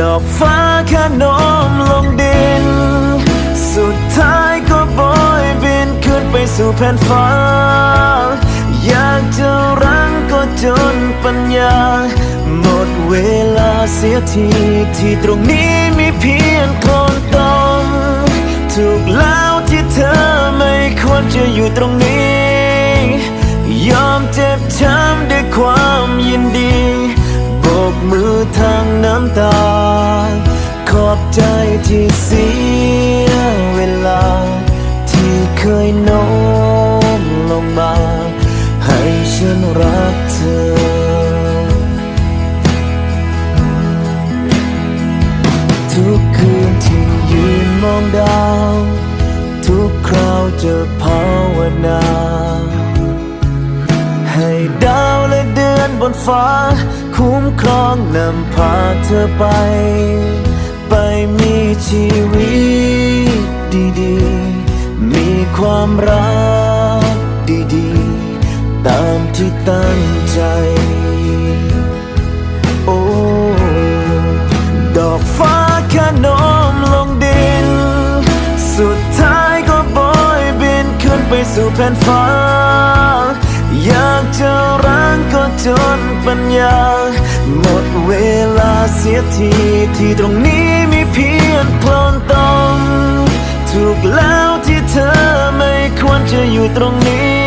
ดอกฟ้าแค่โน้มลงดิน สุดท้ายก็โบยบินขึ้นไปสู่แผ่นฟ้า อยากจะรั้งก็จนปัญญา หมดเวลาเสียทีที่ตรงนี้มีเพียงคนตมถูกแล้วที่เธอไม่ควรจะอยู่ตรงนี้ ยอมเจ็บช้ำด้วยความยินดีำตา ขอบใจที่เสียเวลา ความรักดีๆ ตามที่ตั้งใจ โอ้ ดอกฟ้าแค่โน้มลงดิน สุดท้ายก็โบยบินขึ้นไปสู่แผ่นฟ้า อยากจะร้างก็จนปัญญา หมดเวลาเสียทีที่ตรงนี้ ตรงนี้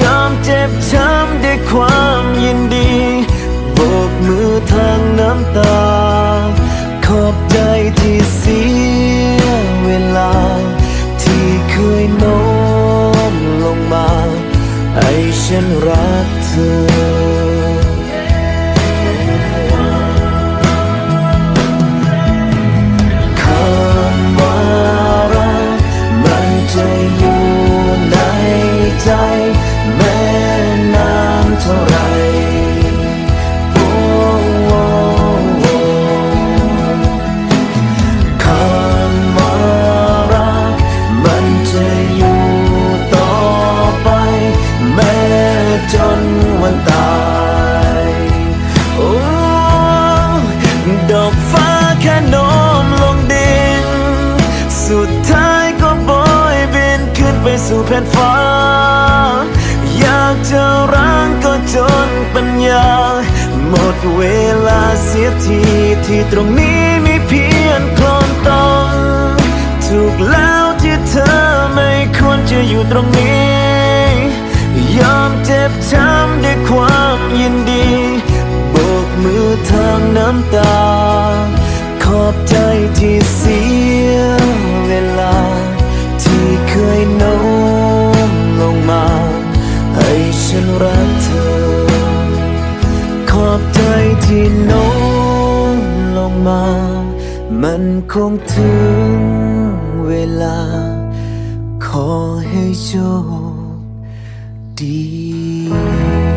ยอมเจ็บช้ำด้วยความยินดีโบกมือทางน้ำตา ขอบใจที่เสียเวลา ที่เคยโน้มลงมาให้ฉันรักเธอ สู่แผ่นฟ้า อยากจะร้างก็จนปัญญา หมดเวลาเสียทีที่ตรงนี้มีเพียงคลนตมถูกแล้วที่เธอไม่ควรจะอยู่ตรงนี้ ยอมเจ็บช้ำด้วยความยินดีโบกมือทางน้ำตา ขอบใจที่เสีย ฉันรักเธอ ขอบใจที่โน้มลงมา มันคงถึงเวลา ขอให้โชคดี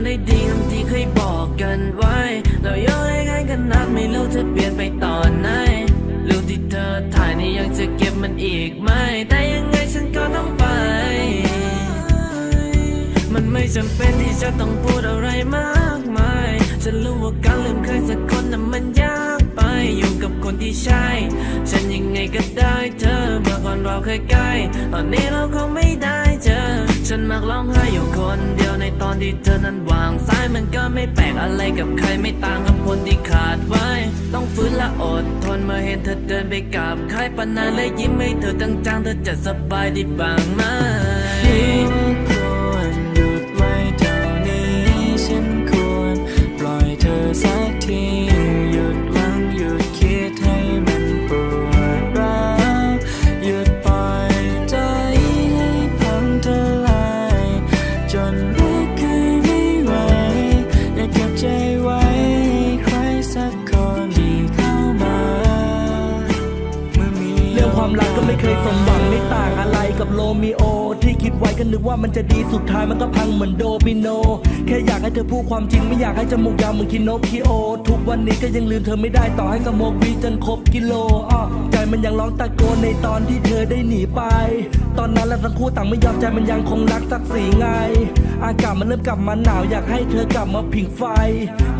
ำได้ดีคำที่เคยบอกกันไว้ เราโยกให้กันกันนักไม่รู้จะเปลี่ยนไปตอนไหนรูปที่เธอถ่ายนี่ยังจะเก็บมันอีกไหม แต่ยังไงฉันก็ต้องไป มันไม่จำเป็นที่จะต้องพูดอะไรมากมาย ฉันรู้ว่าการลืมใครสักคนนั้นมันยากไป อยู่กับคนที่ใช่ ฉันยังไงก็ได้เธอเมื่อก่อนเราเคยใกล้ ตอนนี้เราคงไม่ได้เจอ ฉันมักร้องไห้อยู่คนเดียวในตอนที่เธอนั้นวางสายมันก็ไม่แปลกอะไรกับใครไม่ต่างกับคนที่ขาดไว้ ต้องฟื้นและอดทนเมื่อเห็นเธอเดินไปกับใครปานานและยิ้มให้เธอตั้งจังๆเธอจะสบายดีบ้างไหม สมหวังไม่ต่างอะไรกับโรมิโอ ที่คิดไว้ก็นึกว่ามันจะดีสุดท้ายมันก็พังเหมือนโดมิโน แค่อยากให้เธอพูดความจริงไม่อยากให้จมูกยาวเหมือนคิโนคิโอ ทุกวันนี้ก็ยังลืมเธอไม่ได้ต่อให้สโมกวีจนครบ กิโลอ้อใจมันยังร้องตะโกนในตอนที่เธอได้หนีไป ตอนนั้นเราทั้งคู่ต่างไม่ยอมใจมันยังคงรักศักดิ์ศรีไง อากาศมันเริ่มกลับมาหนาวอยากให้เธอกลับมาผิงไฟ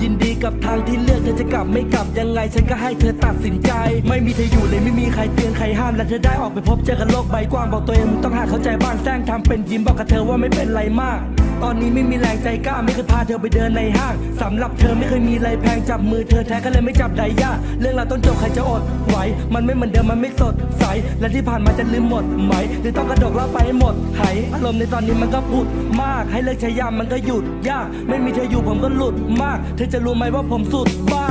ยินดีกับทางที่เลือกเธอจะกลับไม่กลับยังไง ฉันก็ให้เธอตัดสินใจ ไม่มีเธออยู่เลยไม่มีใครเตือนใครห้ามและเธอได้ออกไปพบเจอกันโลกใบกว้างบอกตัวเองมึงต้องหาเข้าใจบ้างแซงทำเป็นยิ้มบอกกับเธอว่าไม่เป็นไรมาก ตอนนี้ไม่มีแรงใจกล้าไม่เคยพาเธอไปเดินในห้างสำหรับเธอไม่เคยมีอะไรแพงจับมือเธอแท้ก็เลยไม่จับไดย่าเรื่องเราวต้องจบใครจะอดไหวมันไม่เหมือนเดิมมันไม่สดใส และที่ผ่านมาจะลืมหมดไหม หรือต้องกระดกเล่าไปให้หมดไหอารมณ์ในตอนนี้มันก็พูดมาก ให้เลิกใช้ยามมันก็หยุดยาก ไม่มีเธออยู่ผมก็หลุดมาก เธอจะรู้ไหมว่าผมสุดบ้า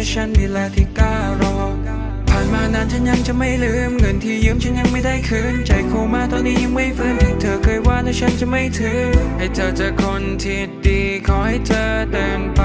และฉันนี่แหละที่กล้ารอ ผ่านมานานฉันยังจะไม่ลืม เงินที่ยืมฉันยังไม่ได้คืน ใจโคมาตอนนี้ยังไม่ฟื้นที่เธอเคยว่าแต่ฉันจะไม่ถือ ให้เธอเจอคนที่ดีขอให้เธอเดินไป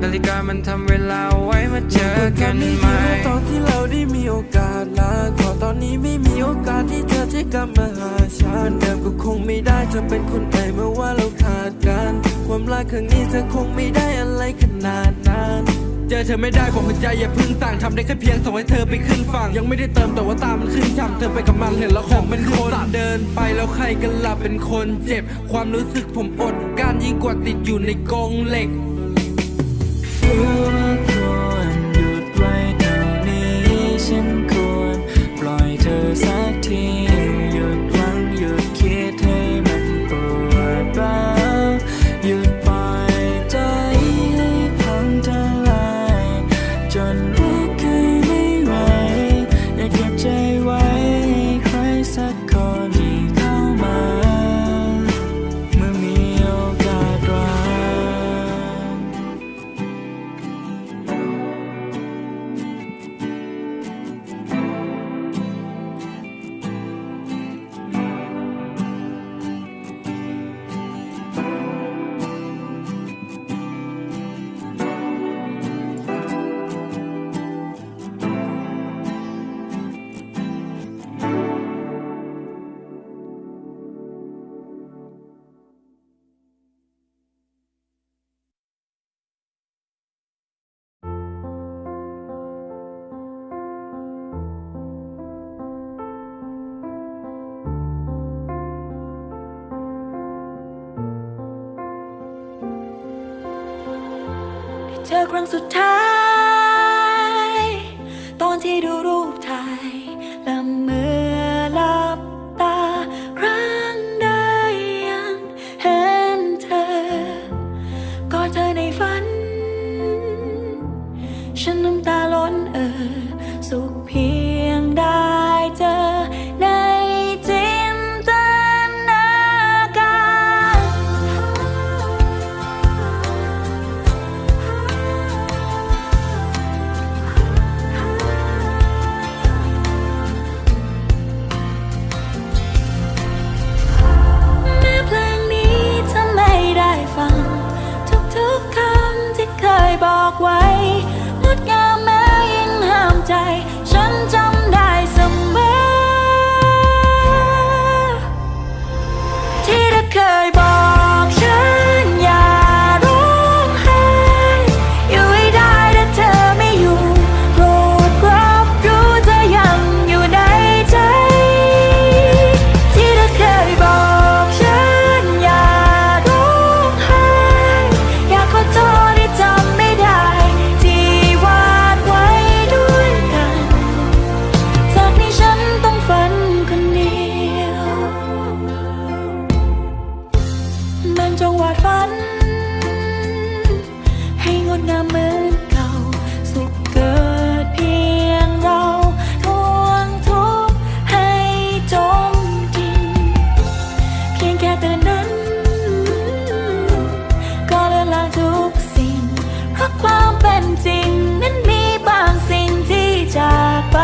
นาฬิกามันทำเวลาไว้มาเจอกันไหมตอนที่เราได้มีโอกาสลาขอตอนนี้ไม่มีโอกาสที่เธอจะกลับมาหาฉันเดิมก็คงไม่ได้เธอเป็นคนใหม่เมื่อว่าเราขาดกัน ความรักครั้งนี้เธอคงไม่ได้อะไรขนาดนั้น เจอเธอไม่ได้บอกหัวใจอย่าพึ่งสั่งทำได้แค่เพียงส่งให้เธอไปขึ้นฝั่ง ยังไม่ได้เติมแต่ว่าตามันขึ้นช่ำเธอไปกับมันเห็นแล้วของเป็นคนเดินไปแล้วใครกันล่ะเป็นคนเจ็บ ความรู้สึกผมอดกลั้ารยิ่งกว่าติดอยู่ในกรงเหล็ก เจอครั้งสุดท้าย ความเป็นจริง นั้นมีบางสิ่งที่จากไป